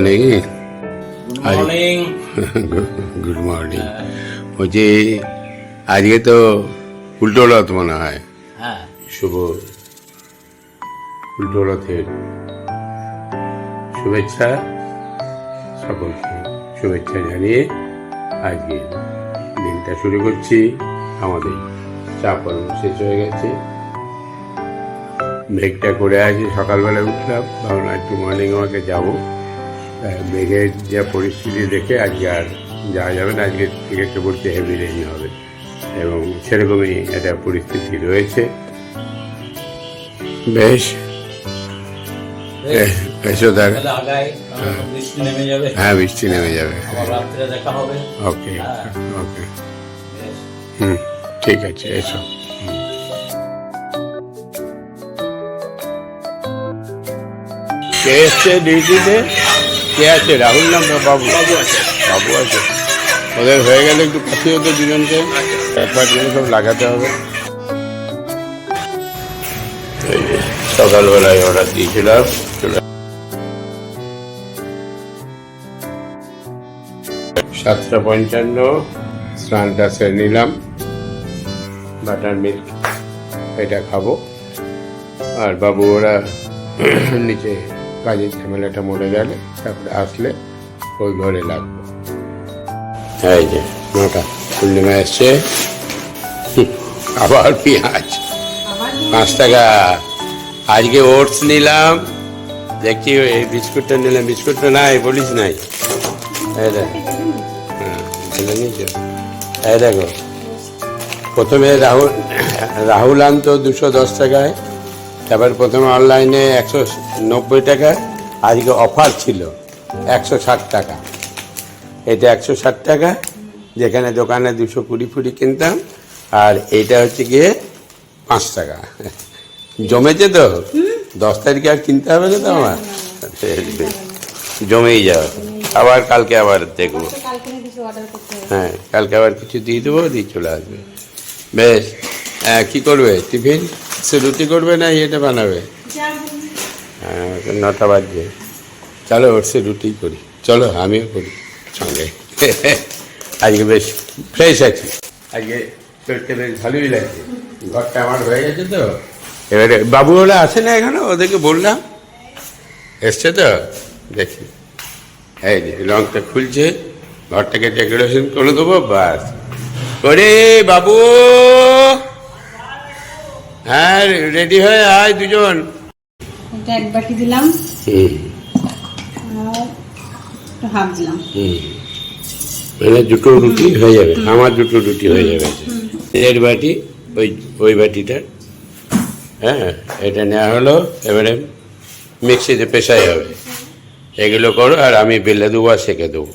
নাকি good morning বলছি আজকে তো উল্টো রথ মনে হয় হ্যাঁ শুভ উল্টো রথের শুভেচ্ছা সকলকে শুভেচ্ছা জানিয়ে আজকে দিনটা শুরু করছি আমাদের চা পর্ব শেষ হয়ে গেছে মেঘটা করে আছে সকালবেলা উঠলাম ভাবলাম একটু মর্নিং ওয়াকে যাব। মেঘের যা পরিস্থিতি দেখে আজকে আর যাওয়া যাবে না আজকে টিকিটটা পড়তে হেভি রেঞ্জ হবে। এবং সেরকমই একটা পরিস্থিতি রয়েছে। বেশ। এসো যাবে। হ্যাঁ বৃষ্টি নেমে যাবে। হবে। ওকে হ্যাঁ। ওকে। হুম ঠিক আছে এসো। কে এসছে ডিউটিতে? কে আছে? রাহুল না বাবু? বাবু আছে। বাবু আছে। ওদের হয়ে গেলে একটু পাঠিয়ে হতো দুজনকে। একবার সব লাগাতে হবে। সকালবেলায় অর্ডার দিয়েছিলাম। সাতটা পঞ্চান্ন স্নানটা সেরে নিলাম। বাটার মিল্ক এটা খাব। আর বাবু ওরা নিচে কাজের ঝামেলাটা মরে গেলে তারপরে আসলে ওই ঘরে লাগবো। এই যে নটা পূর্ণিমা এসছে। আবার পেঁয়াজ। পাঁচ টাকা। আজকে ওটস নিলাম। দেখছি এই বিস্কুটটা নিলাম। বিস্কুটটা নাই বলিস নাই। এই দেখ। হ্যাঁ, এই দেখো। প্রথমে রাহুল রাহুল আনতো দুশো দশ টাকায়। তারপর প্রথমে অনলাইনে একশো নব্বই টাকা আজকে অফার ছিল একশো ষাট টাকা। এটা একশো ষাট টাকা যেখানে দোকানে দুশো কুড়ি ফুড়ি কিনতাম আর এটা হচ্ছে গিয়ে পাঁচ টাকা। জমেছে তো? দশ তারিখে আর কিনতে হবে না তো আমার? জমেই যাবে। আবার কালকে আবার দেখব। হবে। হ্যাঁ কালকে আবার কিছু দিয়ে দেবো দিয়ে চলে আসবে। বেশ কী করবে টিফিন? সে রুটি করবে না এটা বানাবে। হ্যাঁ নটা বাজবে। চলো, ওর সে রুটি করি। চলো, আমিও করি সঙ্গে। আজকে বেশ ফ্রেশ আছি। আজকে শরীরটা বেশ ভালোই লাগছে। ঘরটা আমার হয়ে গেছে তো। এবারে বাবু ওরা আসে না এখানে? ওদেরকে বললাম। এসছে তো? দেখি। এই যে, রংটা খুলছে। ঘরটাকে ডেকোরেশন করে দেবো, বাস। ওরে বাবু! হ্যাঁ রেডি হয়ে আয় দুজন। এটা এক বাটি দিলাম। হুম। আর একটু হাফ দিলাম। হুম। মানে দুটো রুটি হয়ে যাবে। আমার দুটো রুটি হয়ে যাবে। এর বাটি ওই ওই বাটিটা। হ্যাঁ এটা নেওয়া হলো। এবারে মিক্সিতে পেশাই হবে। এগুলো করো আর আমি বেলে দেবো আর সেঁকে দেবো।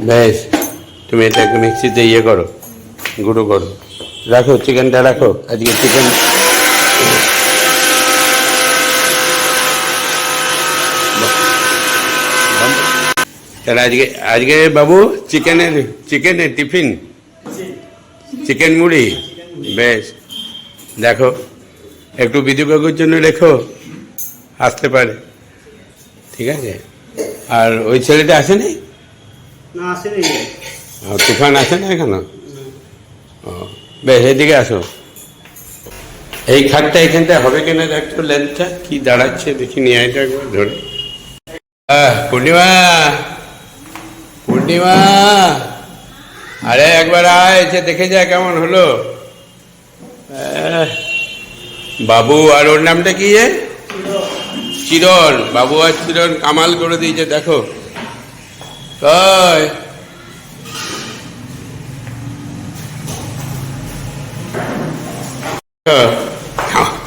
বেশ তুমি এটাকে মিক্সিতে ইয়ে করো গুঁড়ো করো। রাখো চিকেনটা রাখো। আজকে চিকেন তাহলে আজকে আজকে বাবু চিকেনের চিকেনের টিফিন? চিকেন মুড়ি? বেশ। দেখো একটু বিদ্যুৎবাবুর জন্য রেখো আসতে পারে। ঠিক আছে? আর ওই ছেলেটা আসেনি তুফান আসে না এখনও? ও বেশ এদিকে আসো। এই খাটটা এখানটা হবে কিনা একটু লেন্থটা কি দাঁড়াচ্ছে দেখি নিয়ে এটা একবার ধরে। পূর্ণিমা! পূর্ণিমা। আরে একবার আয়, এসে দেখে যা কেমন হলো। বাবু, আর ওর নামটা কি এ? চিরন বাবু আর চিরন কামাল করে দিয়েছে, দেখো।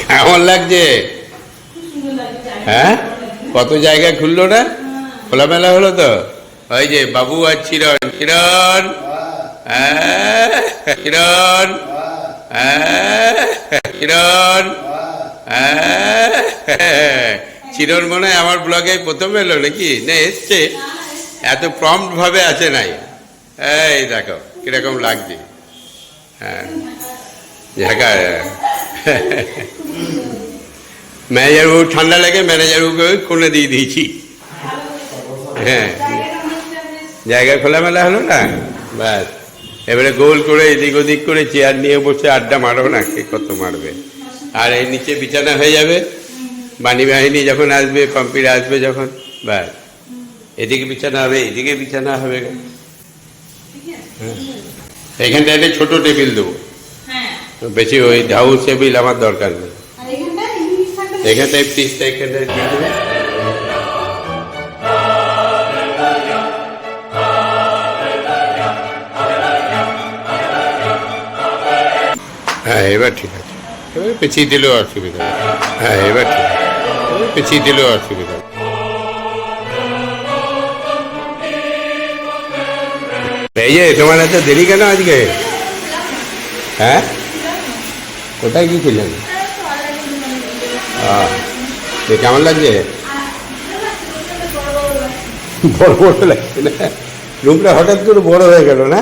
কেমন লাগছে? হ্যাঁ? কত জায়গা খুললো না? খোলামেলা হলো তো? ওই যে বাবু আর চিরন চিরন। হ্যাঁ, চিরন। হ্যাঁ, চিরন। হ্যাঁ, মনে হয় আমার ব্লগে প্রথম এলো নাকি? না এসছে। এত প্রম্পট ভাবে আছে নাই। এই দেখো কীরকম লাগছে। হ্যাঁ বাবু ঠান্ডা লেগে ম্যানেজার বাবুকে খুলে দিয়ে দিয়েছি। হ্যাঁ। জায়গা খোলামেলা হলো না? ব্যাস এবারে গোল করে এদিক ওদিক করে চেয়ার নিয়ে বসে আড্ডা মারো না কে কত মারবে? আর এই নিচে বিছানা হয়ে যাবে। বাণী বাহিনী যখন আসবে পাম্পিরা আসবে যখন ব্যাস এদিকে বিছানা হবে এদিকে বিছানা হবে। হ্যাঁ। এখানটা একটা ছোট টেবিল দেবো। হ্যাঁ। বেশি ওই হাউস টেবিল আমার দরকার নেই? এখানটায় ফ্রিজটা এখানটায় দিয়ে দেবে। হ্যাঁ এবার ঠিক আছে। এবার পেছিয়ে দিলেও অসুবিধা। হ্যাঁ এবার ঠিক আছে। পেছিয়ে দিলেও অসুবিধা এই যে, তোমার এত দেরি কেন আজকে? হ্যাঁ? কোথায় গিয়েছিলেন কেমন লাগছে। বড় বড় লাগছে না? রুমটা হঠাৎ করে বড় হয়ে গেল না?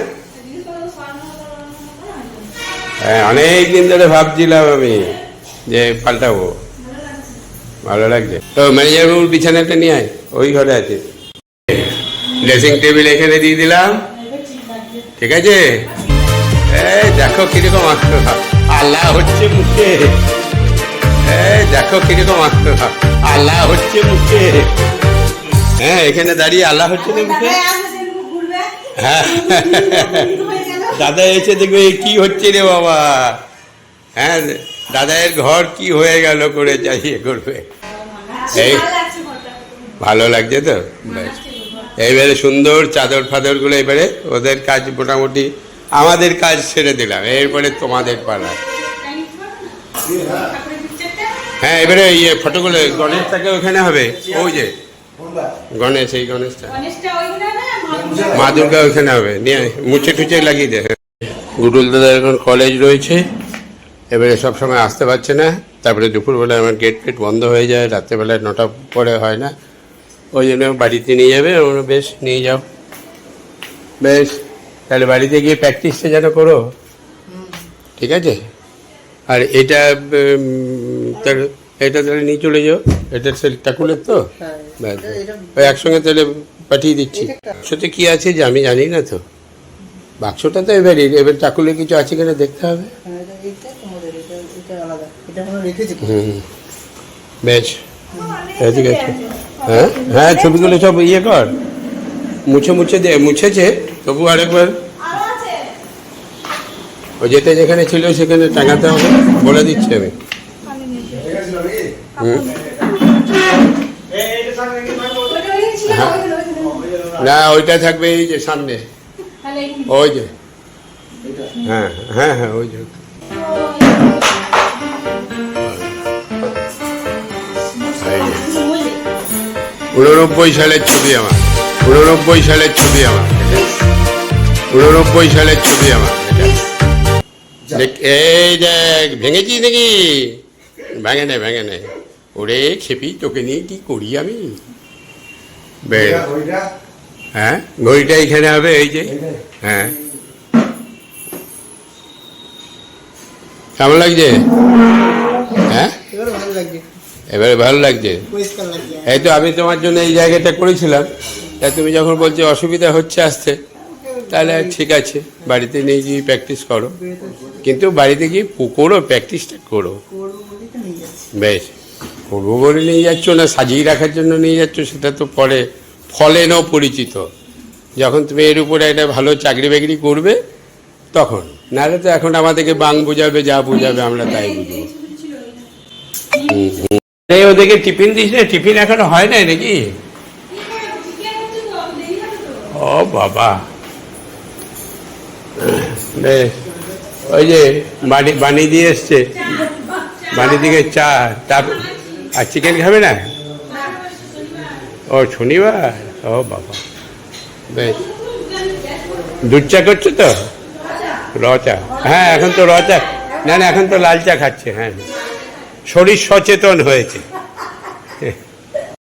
অনেক দিন ধরে ভাবছিলাম আমি যে পাল্টাবো। ভালো লাগছে। তো ম্যানেজার বাবুর বিছানাটা নিয়ে আয় ওই ঘরে আছে। ড্রেসিং টেবিল এখানে দিয়ে দিলাম। ঠিক আছে? এই দেখো কীরকম আসলো আল্লাহ হচ্ছে মুখে। এই দেখো কীরকম আসলো আল্লাহ হচ্ছে মুখে। হ্যাঁ এখানে দাঁড়িয়ে আল্লাহ হচ্ছে না মুখে। হ্যাঁ হয়ে। দাদা এসে দেখবে কি হচ্ছে রে বাবা। হ্যাঁ দাদায়ের ঘর কি হয়ে গেল করে চাইয়ে করবে। এই ভালো লাগছে তো? ব্যাস এইবারে সুন্দর চাদর ফাদরগুলো এবারে ওদের কাজ মোটামুটি আমাদের কাজ ছেড়ে দিলাম এরপরে তোমাদের পালা। হ্যাঁ এবারে ইয়ে ফটোগুলো গণেশটাকে ওখানে হবে ওই যে। গণেশ এই গণেশটা। ওইখানে মা- দুর্গা? ওখানে হবে। নিয়ে মুছে টুচে লাগিয়ে দে। গুডুল দাদা এখন কলেজ রয়েছে। এবারে সব সময় আসতে পারছে না। তারপরে দুপুরবেলা আমার গেট ফেট বন্ধ হয়ে যায়। রাত্রেবেলায় নটা পরে হয় না। ওই জন্য বাড়িতে নিয়ে যাবে। আমরা বেশ নিয়ে যাও। বেশ তাহলে বাড়িতে গিয়ে প্র্যাকটিসটা যেন করো। ঠিক আছে? আর এটা তার এটা তাহলে নিয়ে চলে যাও। এটা ঠাকুরের তো? ব্যাস। ওই একসঙ্গে তাহলে পাঠিয়ে দিচ্ছি। বাক্সতে কি আছে যে আমি জানি না তো? বাক্সটা তো এবারই এবার ঠাকুরে কিছু আছে কিনা দেখতে হবে। হ্যাঁ, এটা এইটা তোমাদের, এটা- এটা আলাদা। এটা আমরা রেখেছি। তো। হুম বেশ ঠিক আছে। হ্যাঁ হ্যাঁ ছবিগুলো সব ইয়ে কর। মুছে মুছে দে মুছেছে। তবু আরেকবার। ও যেতে যেখানে ছিল সেখানে টাঙাতে হবে বলে দিচ্ছি আমি হুম ওইটা ওইখানে ছিল, হ্যাঁ। ওইখানে, ওইখানে। না, ওইটা থাকবে এই যে সামনে। ওই যে। হ্যাঁ হ্যাঁ হ্যাঁ ওই যে। উননব্বই সালের ছবি আমার। উননব্বই সালের ছবি আমার। উননব্বই সালের ছবি আমার। এই দেখ, ভেঙেছিস নাকি? ভেঙে নে ভেঙে নে। ওরে খেপি তোকে নিয়ে কি করি আমি? হ্যাঁ? ঘড়িটা এখানে হবে এই যে। হ্যাঁ। কেমন লাগছে? হ্যাঁ? এবারে ভালো লাগছে। এই তো আমি তোমার জন্য এই জায়গাটা করেছিলাম। তা তুমি যখন বলছো অসুবিধা হচ্ছে আসতে তাহলে ঠিক আছে বাড়িতে নিয়ে গিয়ে প্র্যাকটিস করো। কিন্তু বাড়িতে গিয়ে করো। প্র্যাকটিসটা করো। বেশ। করব বলে নিয়ে যাচ্ছ না সাজিয়ে রাখার জন্য নিয়ে যাচ্ছ, সেটা তো পরে ফলেনও পরিচিত। যখন তুমি এর উপরে একটা ভালো চাকরি বাকরি করবে, তখন। নাহলে তো এখন আমাদেরকে বাং বোঝাবে, যা বোঝাবে, আমরা তাই বুঝব। ওদেরকে টিফিন দিস না, টিফিন এখনও হয় নাই নাকি? ও বাবা। ওই যে বাড়ি বানিয়ে দিয়ে এসছে। বাড়ি দিকে চা, তারপর আর চিকেন খাবে না? ও, শনিবার? ও, বাবা। বেশ। দুধ চা করছ তো? র চা। হ্যাঁ এখন তো র চা। না না, এখন তো লাল চা খাচ্ছে হ্যাঁ। শরীর সচেতন হয়েছে।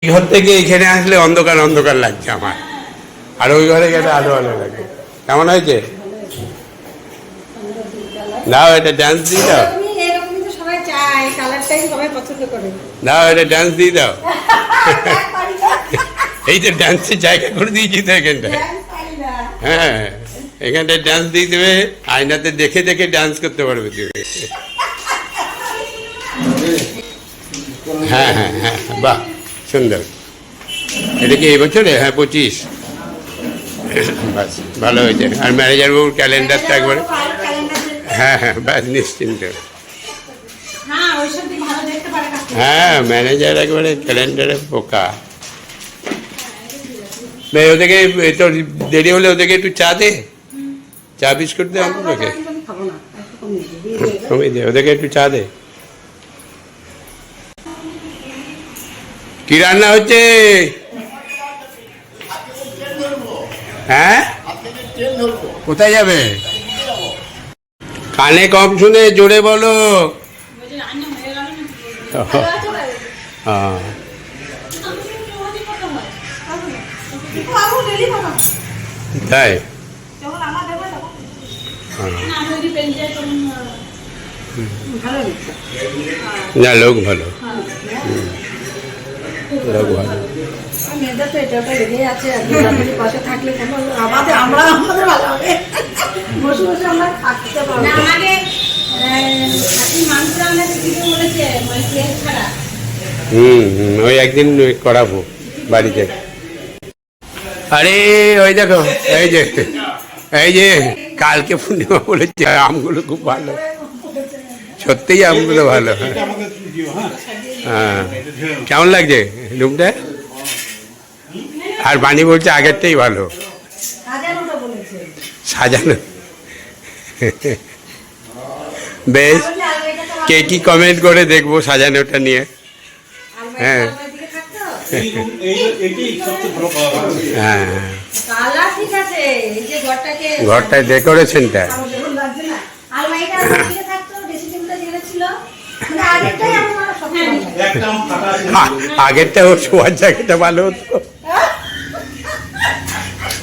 ঘর থেকে এখানে আসলে অন্ধকার অন্ধকার লাগছে আমার। আর ওই ঘরে গেলে আলো আলো লাগে। কেমন হয়েছে? দাও, এটা ডান্স দিই দাও। সবাই চায় কালারটাই সবাই পছন্দ করে। দাও এটা ডান্স দিয়ে দাও। এই তো ডান্সের জায়গা করে দিয়েছি তো এখানটায়। হ্যাঁ এখানটায় ডান্স দিয়ে দেবে আয়নাতে দেখে দেখে ডান্স করতে পারবে তুমি। হ্যাঁ হ্যাঁ হ্যাঁ বাহ সুন্দর। এটা কি এই বছরে? হ্যাঁ পঁচিশ। বাস ভালো হয়েছে। আর ম্যানেজার বাবুর ক্যালেন্ডারটা একবার হ্যাঁ হ্যাঁ ব্যাস নিশ্চিন্ত হ্যাঁ, ওইসব দিক ভালো দেখতে পারে কাকু। হ্যাঁ ম্যানেজার একবারে ক্যালেন্ডারে পোকা। ওদেরকে তোর দেরি হলে ওদেরকে একটু চা দে। চা বিস্কুট দে ওকে দে ওদেরকে একটু চা দে। কি রান্না হচ্ছে? হ্যাঁ? কোথায় যাবে? কানে কম শুনে জোরে বলো হ্যাঁ কাকু, daily বানাবো। তাই। হ্যাঁ। ভালো না লোক ভালো হুম। লোক ভালো আমরা আমাদের ভালো হবে বসে বসে আমরা থাকতে পারব হুম হুম ওই একদিন ওই করাবো বাড়িতে। আরে ওই দেখো এই যে এই যে কালকে পূর্ণিমা বলেছে আমগুলো খুব ভালো। সত্যিই আমগুলো ভালো হ্যাঁ। হ্যাঁ। কেমন লাগছে রুমটা? আর বাণী বলছে আগেরটাই ভালো। সাজানো। বেশ কে কি কমেন্ট করে দেখব সাজানোটা নিয়ে হ্যাঁ। হ্যাঁ কালার ঠিক আছে এই যে ঘরটাকে ঘরটায় ডেকোরেশনটা। একটা আ- আগেরটা ওর শোয়ার জায়গাটা ভালো হতো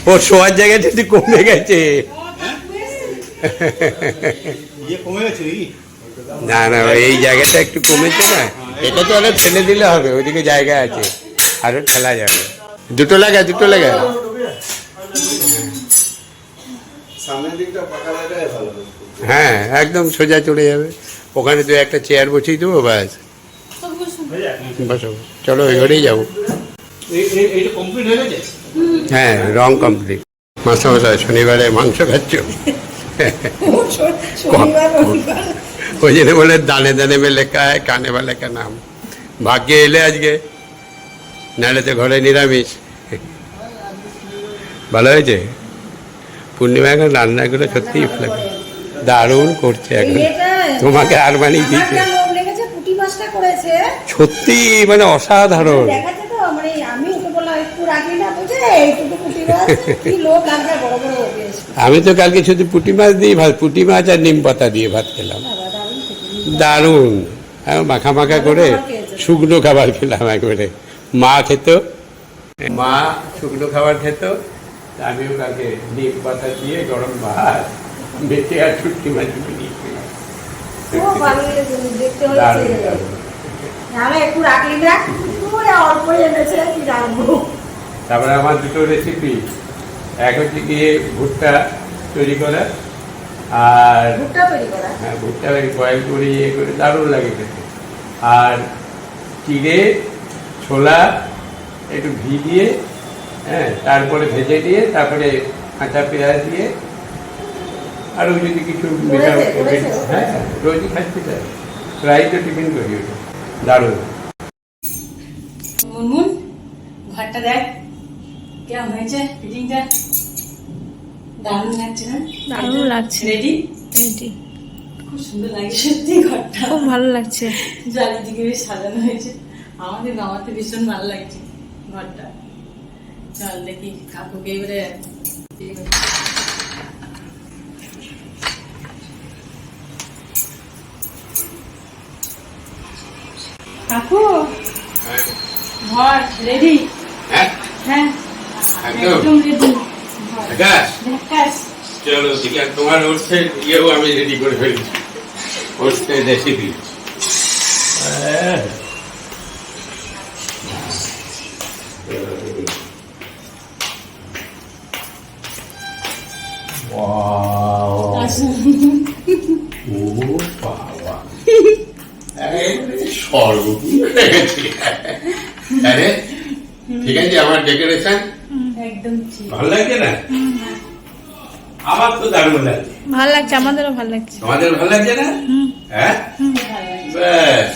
ওর শোয়ার জায়গা যদি কমে গেছে না না এই জায়গাটা একটু কমেছে না। এটা তো আরও ফেলে দিলে হবে ওইদিকে জায়গা আছে আরও খেলা যাবে। দুটো লাগা দুটো লাগা। হ্যাঁ একদম সোজা চলে যাবে। ওখানে তো একটা চেয়ার বসিয়ে দেবো ব্যাস। বসো চলো ওই ঘরেই যাব হয়ে রং কমপ্লিট মাসা মাসা শনিবারে মাংস খাচ্ছ? ওই জন্য বলে দানে দানে মে লেখা হয় কানে বা লেখা নাম। ভাগ্যে এলে আজকে নাহলে তো ঘরে নিরামিষ। ভালো হয়েছে? পূর্ণিমা এখন রান্নাগুলো ফ্লেভার দারুণ করছে এখন। তোমাকে আর বানিয়ে করেছে। সত্যি মানে অসাধারণ। তো মানে আমি ওকে বললাম একটু রাখি না বুঝে এইটুকু কি লোক লাগছে বড় বড় আমি তো কালকে শুধু পুঁটি মাছ দিয়ে ভাত পুঁটি মাছ আর নিম পাতা দিয়ে ভাত খেলাম। দারুণ। হ্যাঁ, মাখা মাখা করে শুকনো খাবার খেলাম একবারে। মা খেত। মা শুকনো খাবার খেত। আমিও কালকে নিম পাতা দিয়ে গরম ভাত বেঁচে আর শুটকি মাছ খেলাম। তারপরে আমার দুটো রেসিপি এক হচ্ছে গিয়ে ভুট্টা তৈরি করা? আর ভুট্টা তৈরি করা। হ্যাঁ ভুট্টা বয়েল করে ইয়ে করে দারুণ লাগে খেতে। আর চিড়ে ছোলা একটু ঘি দিয়ে হ্যাঁ তারপরে ভেজে দিয়ে তারপরে কাঁচা পেঁয়াজ দিয়ে আরও যদি কিছু। হ্যাঁ রোজই খাচ্ছি তাই। প্রায় তো টিফিন করি ওটা। দারুণ। মুনমুন ঘরটা দেখ। কেমন হয়েছে ফিটিংটা দারুণ লাগছে না দারুণ লাগছে রেডি এটি খুব সুন্দর লাগে সত্যি ঘরটা খুব ভালো লাগছে চারিদিকে বেশ সাজানো হয়েছে আমাদের ভীষণ ভালো লাগছে ঘরটা চল দেখি কাকুকে এবারে কাকু ঘর রেডি হ্যাঁ চলো ঠিক আছে তোমার ওটসে ইয়েও আমি রেডি করে ফেলছি ওটসে রেসিপি Wow! লাগছে আমাদেরও ভালো লাগছে। তোমাদের ভালো লাগছে না? হ্যাঁ? ব্যাস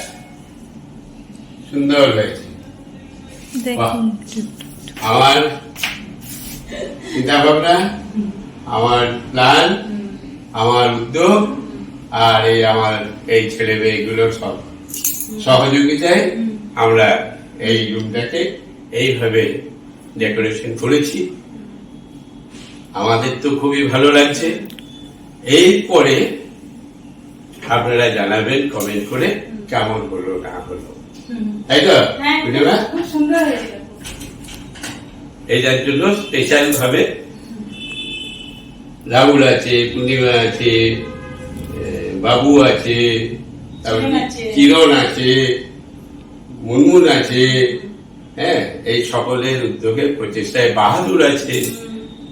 সুন্দর হয়েছে। আমার চিন্তা ভাবনা আমার প্ল্যান আমার উদ্যোগ আর এই আমার এই ছেলে মেয়েগুলোর সব সহযোগিতায় আমরা এই রুমটাকে এইভাবে ডেকোরেশন করেছি। আমাদের তো খুবই ভালো লাগছে। এরপরে আপনারা জানাবেন কমেন্ট করে কেমন হলো না হলো। তাই তো? হ্যাঁ এটার জন্য স্পেশাল ভাবে রাহুল আছে পূর্ণিমা আছে বাবু আছে তারপরে কিরণ আছে। কিরণ আছে মুনমুন আছে হ্যাঁ এই সকলের উদ্যোগে প্রচেষ্টায় বাহাদুর আছে।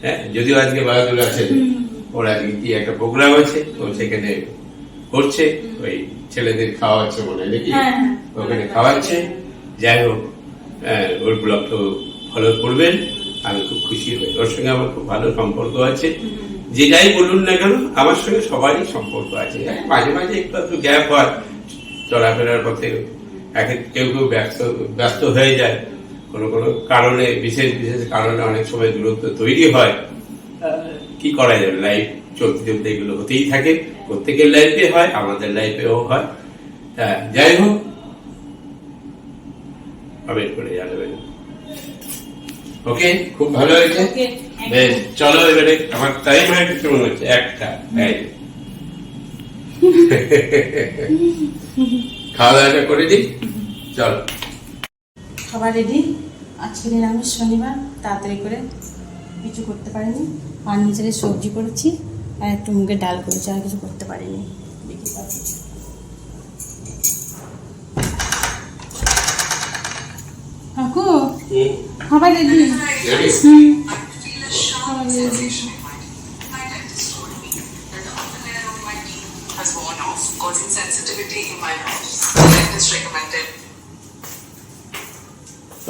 হ্যাঁ যদিও আজকে বাহাদুর আছে ওর কি একটা প্রোগ্রাম আছে তো সেখানে করছে ওই ছেলেদের খাওয়াচ্ছে মনে হয় নাকি? হ্যাঁ, হ্যাঁ। ওখানে খাওয়াচ্ছে। যাই হোক ওর ব্লগটা ফলো করবেন আমি খুব খুশি হই ওর সঙ্গে আমার খুব ভালো সম্পর্ক আছে। যেটাই বলুন না কেন আমার সঙ্গে সবারই সম্পর্ক আছে। মাঝে মাঝে একটু একটু গ্যাপ হয় চলাফেরার পথে এক কেউ কেউ ব্যস্ত ব্যস্ত হয়ে যায়। কোনো কোনো কারণে বিশেষ বিশেষ কারণে অনেক সময় দূরত্ব তৈরি হয়। কি করা যাবে? লাইফ চলতে চলতে এগুলো হতেই থাকে। প্রত্যেকের লাইফে হয় আমাদের লাইফেও হয়। তা যাই হোক কমেন্ট করে জানাবেন। ওকে খুব ভালো হয়েছে। বেশ চলো এবারে আমার টাইম হয়ে গেছে মনে হচ্ছে একটা খাওয়া দাওয়াটা করে দিই চলো। সবার রেডি আজকে নিরামিষ শনিবার তাড়াতাড়ি করে কিছু করতে পারিনি। আর নিজের সবজি করেছি আর একটু মুগের ডাল করেছি আর কিছু করতে পারিনি। দেখি পাচ্ছি কাকু সবাই রেডি? Ready? সবাই ready. has worn off, causing sensitivity in my nose. Dentist recommended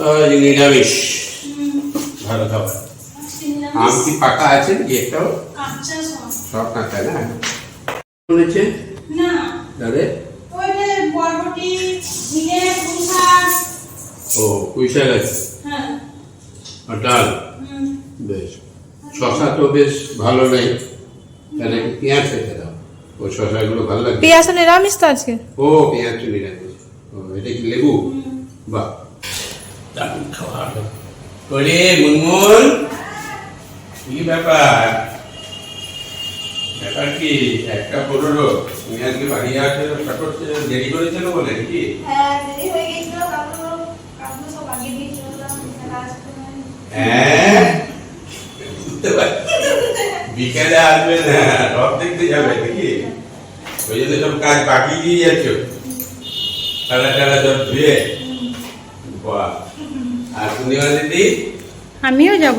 আজ নিরামিষ ভালো খাবার। আম কি পাকা আছে? নাকি একটাও? সব সব কাঁচা না? শুনেছে না। তাহলে? ও পুঁইশা আছে? হ্যাঁ। আর ডাল? বেশ। শশা তো বেশ ভালো নেই। তাহলে পেঁয়াজ খেতে দাও। ও শশাগুলো ভালো লাগে পেঁয়াজ নিরামিষ তো আজকে? ও পেঁয়াজ চুনি রাখিস ও এটা কি লেবু? বাহ। দারুণ খাবার ওরে মুনমুন। কি ব্যাপার? ব্যাপার কি? একটা পনেরো। তুমি আজকে বাড়ি আসতে দেরি করেছিল বলে নাকি? হ্যাঁ দেরি হয়ে হ্যাঁ? বিকেলে আসবে না রথ দেখতে যাবে নাকি? ওই জন্য সব কাজ বাকি দিয়ে যাচ্ছ। টালা টালা সব ধুয়ে। বাহ। আর পূর্ণিমা দিদি? আমিও যাব।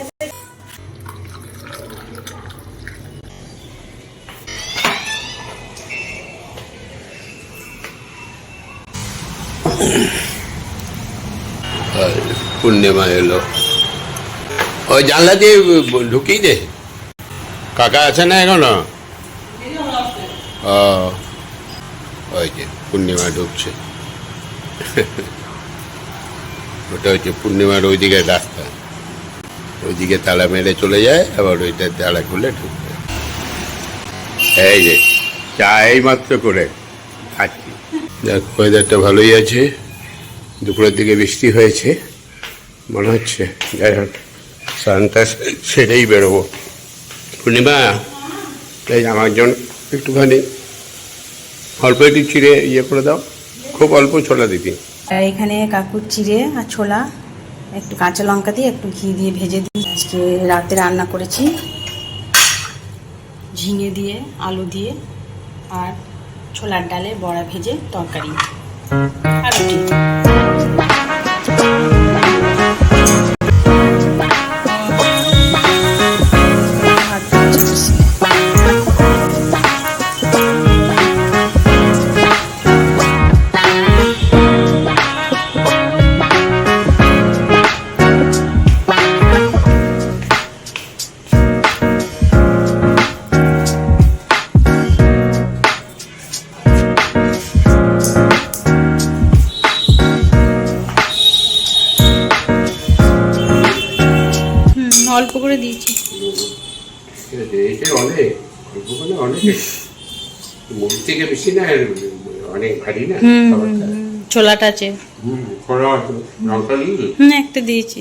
পূর্ণিমা এলো। ওই জানলা দিয়ে ঢুকিয়ে দে। কাকা আছে না এখনও? ও, ওই যে পূর্ণিমা ঢুকছে। ওটা হচ্ছে পূর্ণিমার ওইদিকে রাস্তা। ওইদিকে তালা মেরে চলে যায়, আবার ওইটা তালা খুলে ঢুকবে। এই যে, চা এই মাত্র করে খাচ্ছি। দেখ ওয়েদারটা ভালোই আছে। দুপুরের দিকে বৃষ্টি হয়েছে। মনে হচ্ছে, যাই হোক স্নানটা সেরেই বেরোবো। পূর্ণিমা এই আমার জন্য একটুখানি অল্প একটু চিড়ে ইয়ে করে দাও, খুব অল্প ছোলা দিদি। এখানে কাকুর চিড়ে আর ছোলা, একটু কাঁচা লঙ্কা দিয়ে একটু ঘি দিয়ে ভেজে দিই আজকে রাতে রান্না করেছি। ঝিঙে দিয়ে, আলু দিয়ে, আর ছোলার ডালে বড়া ভেজে তরকারি। আর রুটি। ছোলাটা আছে। হুম একটা দিয়েছি।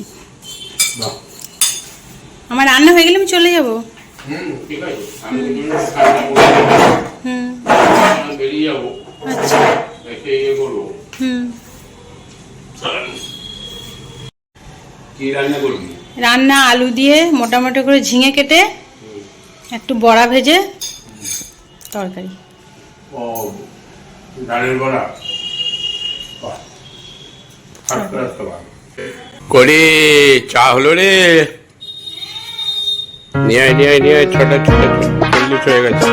আমার রান্না হয়ে গেলে আমি চলে যাব। হুম বেরিয়ে যাব। আচ্ছা। হুম। রান্না রান্না আলু দিয়ে মোটামুটি করে ঝিঙে কেটে একটু বড়া ভেজে তরকারি। ও ডালের বড়া? করে চা হলো রে। নিয়ে নিয়ে নিয়ে ছটা ছটা চল্লিশ হয়ে গেছে।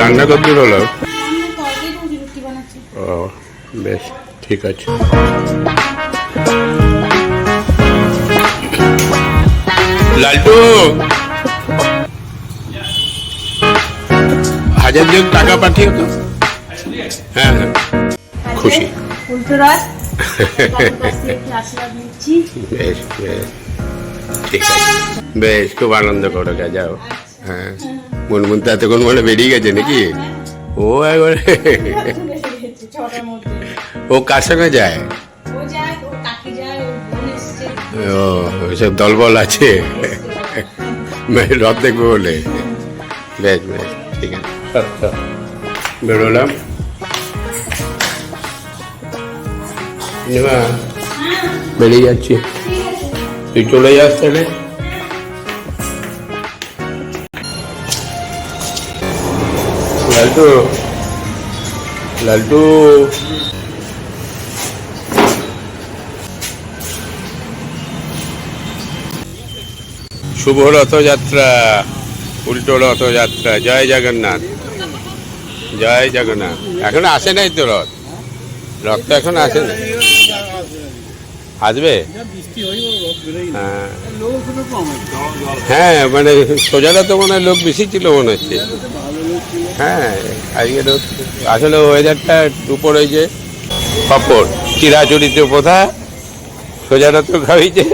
রান্না করতে হলো? ও বেশ ঠিক আছে। লালটু! হাজার দুয়েক টাকা পাঠিয়ে তো হ্যাঁ হ্যাঁ। খুশি। বেশ বেশ। ঠিক আছে। বেশ খুব আনন্দ করো যাও। হ্যাঁ। মন মন তো এতক্ষণ মনে বেরিয়ে গেছে নাকি? ও একবারে। ও কার সঙ্গে যায়? ও ওইসব দলবল আছে। রথ দেখবে বলে। বেশ বেশ ঠিক আছে। বেরোলাম। বেরিয়ে যাচ্ছি তুই চলে যাস তাহলে লালটু লালটু শুভ রথযাত্রা উল্টো রথযাত্রা জয় জগন্নাথ জয় জগন্নাথ এখন আসে নাই তো রথ রথ তো এখন আসে না আসবে? হ্যাঁ। মানে সোজাটা তো মনে হয় লোক বেশি ছিল মনে হচ্ছে। হ্যাঁ আজকে তো আসলে ওয়েদারটা উপর হয়েছে পাপড় চিরাচরিত প্রথা। সোজাটা তো খাইছে,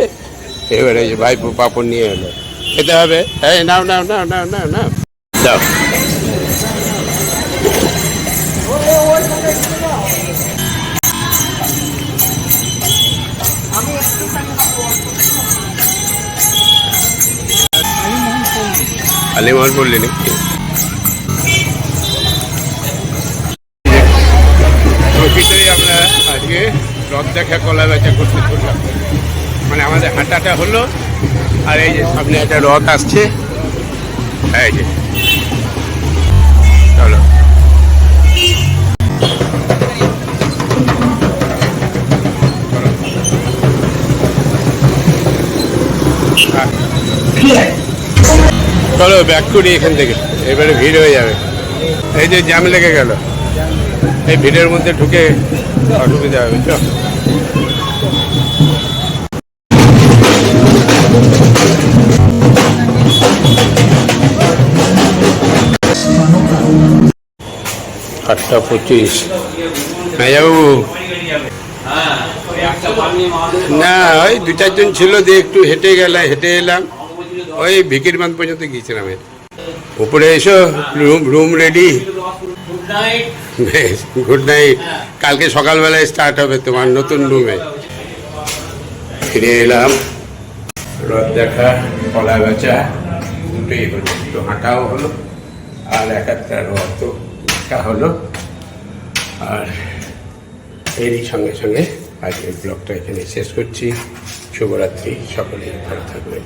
এবারে ভাই পাপড় নিয়ে এলো। খেতে হবে। হ্যাঁ নাও নাও নাও নাও নাও নাও। দাও। আলিমহল বললে নাকি? প্রকৃতই আমরা আজকে রথ দেখা, কলা বেচা করতে চললাম। মানে আমাদের হাঁটাটা হলো, আর এই যে সামনে একটা রথ আসছে। এই যে। চলো ব্যাক করি এখান থেকে। এবারে ভিড় হয়ে যাবে। এই যে জ্যাম লেগে গেল। এই ভিড়ের মধ্যে ঢুকে অসুবিধা হবে, চল। আটটা পঁচিশ। না, ওই দু চারজন ছিল, দিয়ে একটু হেঁটে গেলাম, হেঁটে এলাম। ওই ভিকির বাঁধ পর্যন্ত গিয়েছিলাম। উপরে এসো, রুম রুম রেডি বেশ গুড নাইট কালকে সকালবেলায় স্টার্ট হবে তোমার নতুন রুমে ফিরে এলাম। রথ দেখা, কলা বেচা, দুটোই হলো, একটু হাঁটাও হলো, আর এক একটা রথ দেখা হলো। আর এরই সঙ্গে সঙ্গে আজকের ব্লগটা এখানে শেষ করছি। শুভরাত্রি, সকলেই ভালো থাকবেন।